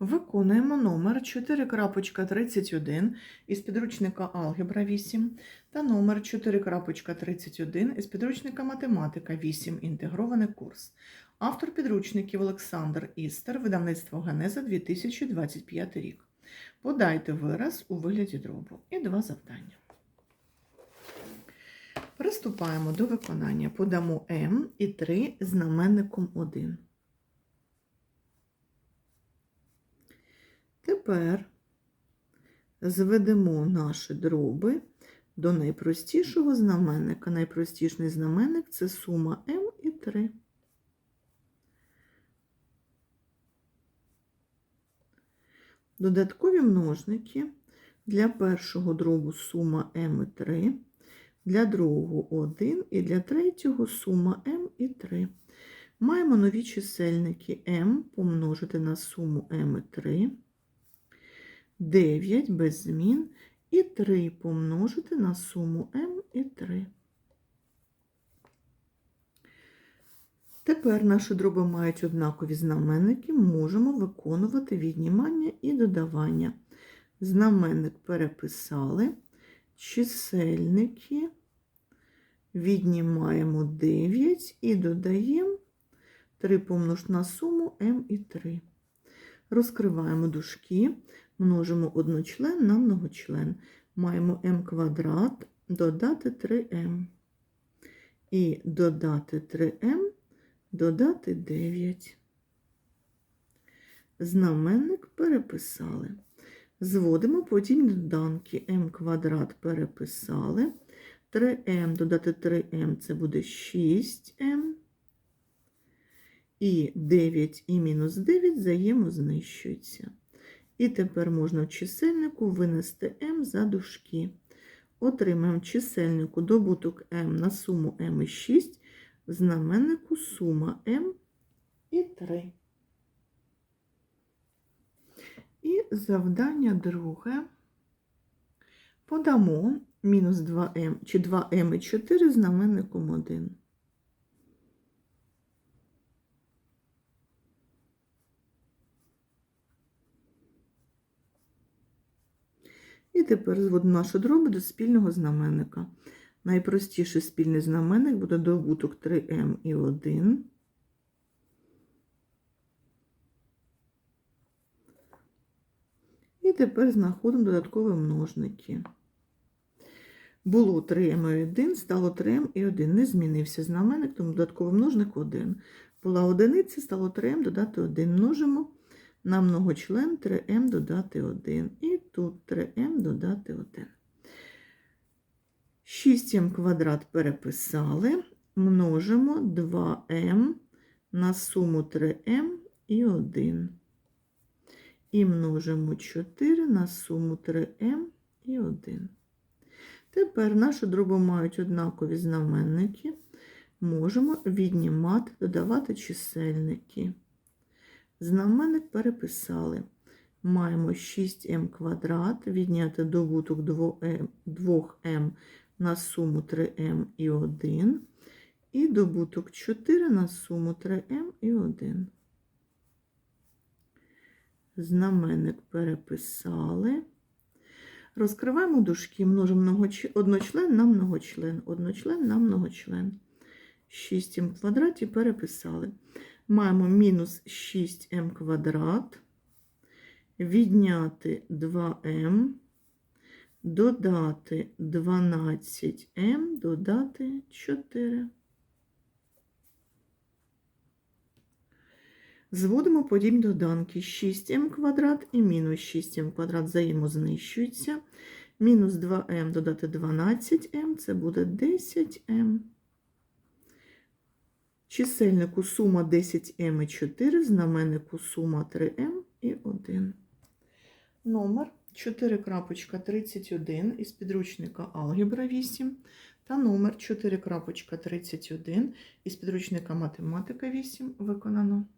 Виконуємо номер 4.31 із підручника Алгебра 8 та номер 4.31 із підручника Математика 8. Інтегрований курс. Автор підручників Олександр Істер, видавництво Генеза 2025 рік. Подайте вираз у вигляді дробу. І два завдання. Приступаємо до виконання. Подамо М і 3 знаменником 1. Тепер зведемо наші дроби до найпростішого знаменника. Найпростіший знаменник це сума m і 3. Додаткові множники для першого дробу сума m і 3, для другого 1 і для третього сума m і 3. Маємо нові чисельники m помножити на суму m і 3. 9 без змін і 3 помножити на суму m і 3. Тепер наші дроби мають однакові знаменники, можемо виконувати віднімання і додавання. Знаменник переписали, чисельники віднімаємо 9 і додаємо 3 помнож на суму m і 3. Розкриваємо дужки, множимо одночлен на многочлен. Маємо m квадрат, додати 3m. І додати 3m, додати 9. Знаменник переписали. Зводимо потім доданки m квадрат переписали. 3m додати 3m це буде 6m. І 9 і мінус 9 взаємознищуються. І тепер можна в чисельнику винести m за дужки. Отримаємо в чисельнику добуток m на суму m і 6, в знаменнику сума m і 3. І завдання друге. Подамо мінус 2m чи 2m і 4 знаменником 1. І тепер зводимо нашу дроби до спільного знаменника. Найпростіший спільний знаменник буде добуток 3m і 1. І тепер знаходимо додаткові множники. Було 3m і 1, стало 3m і 1. Не змінився знаменник, тому додатковий множник 1. Була одиниця, стало 3m додати 1. Множимо на многочлен 3m додати 1. І тут 3m додати 1. 6m квадрат переписали. Множимо 2m на суму 3m і 1. І множимо 4 на суму 3m і 1. Тепер наші дроби мають однакові знаменники. Можемо віднімати, додавати чисельники. Знаменник переписали. Маємо 6m квадрат, відняти добуток 2m на суму 3m і 1. І добуток 4 на суму 3m і 1. Знаменник переписали. Розкриваємо дужки, множимо одночлен на многочлен, одночлен на многочлен. 6m в квадраті переписали. Маємо мінус 6m квадрат, відняти 2m, додати 12m, додати 4. Зводимо подібні доданки 6m квадрат і мінус 6m квадрат взаємознищуються. Мінус 2m додати 12m, це буде 10m. Чисельнику сума 10М і 4, знаменнику сума 3М і 1. Номер 4.31 із підручника Алгебра 8 та номер 4.31 із підручника Математика 8 виконано.